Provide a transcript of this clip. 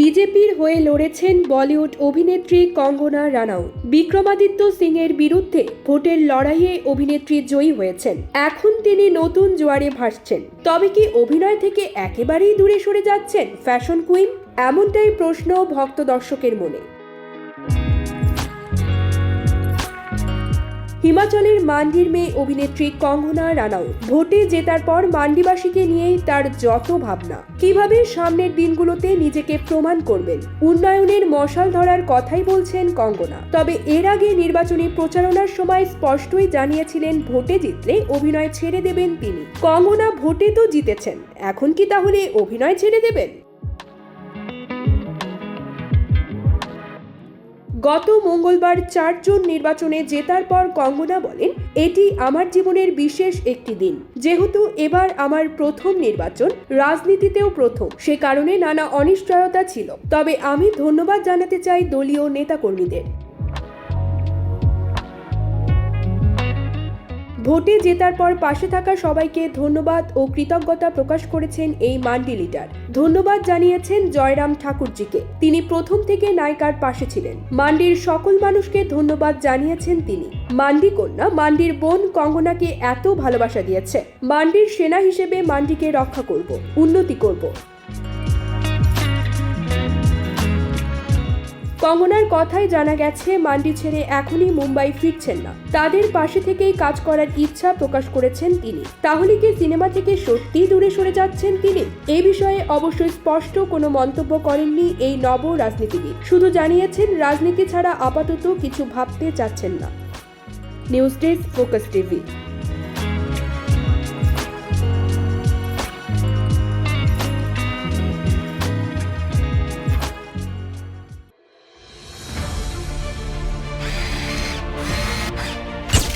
বিজেপির হয়ে লড়েছেন বলিউড অভিনেত্রী কঙ্গনা রানাউ বিক্রমাদিত্য সিং এর বিরুদ্ধে ভোটের লড়াইয়ে অভিনেত্রী জয়ী হয়েছেন। এখন তিনি নতুন জোয়ারে ভাসছেন। তবে কি অভিনয় থেকে একেবারেই দূরে সরে যাচ্ছেন ফ্যাশন কুইন? এমনটাই প্রশ্ন ভক্ত দর্শকের মনে। হিমাচলের মান্ডির মেয়ে অভিনেত্রী কঙ্গনা রানাউ ভোটে জেতার পর মান্ডিবাসীকে নিয়েই তার যত ভাবনা। কীভাবে সামনের দিনগুলোতে নিজেকে প্রমাণ করবেন? উন্নয়নের মশাল ধরার কথাই বলছেন কঙ্গনা। তবে এর আগে নির্বাচনী প্রচারণার সময় স্পষ্টই জানিয়েছিলেন, ভোটে জিতলে অভিনয় ছেড়ে দেবেন তিনি। কঙ্গনা ভোটে তো জিতেছেন। এখন কি তাহলে অভিনয় ছেড়ে দেবেন? গত মঙ্গলবার চারজন নির্বাচনে জেতার পর কঙ্গনা বলেন, এটি আমার জীবনের বিশেষ একটি দিন। যেহেতু এবার আমার প্রথম নির্বাচন, রাজনীতিতেও প্রথম। সে কারণে নানা অনিশ্চয়তা ছিল। তবে আমি ধন্যবাদ জানাতে চাই দলীয় নেতাকর্মীদের। ভোটে জেতার পর পাশে থাকা সবাইকে ধন্যবাদ ও কৃতজ্ঞতা প্রকাশ করেছেন এই মান্ডি লিডার। ধন্যবাদ জানিয়েছেন জয়রাম ঠাকুরজিকে। তিনি প্রথম থেকে নায়িকার পাশে ছিলেন। মান্ডির সকল মানুষকে ধন্যবাদ জানিয়েছেন তিনি। মান্ডি কন্যা, মান্ডির বোন কঙ্গনাকে এত ভালোবাসা দিয়েছে। মান্ডির সেনা হিসেবে মান্ডিকে রক্ষা করব, উন্নতি করব। কঙ্গনার কথাই জানা গেছে, মান্ডি ছেড়ে এখনই মুম্বাই ফিরছেন না। তাদের পাশে থেকেই কাজ করার ইচ্ছা প্রকাশ করেছেন তিনি। তাহলে কি সিনেমা থেকে সত্যিই দূরে সরে যাচ্ছেন তিনি? এ বিষয়ে অবশ্যই স্পষ্ট কোনো মন্তব্য করেননি এই নব রাজনীতিবিদ। শুধু জানিয়েছেন, রাজনীতি ছাড়া আপাতত কিছু ভাবতে চাচ্ছেন না। News desk, focus TV.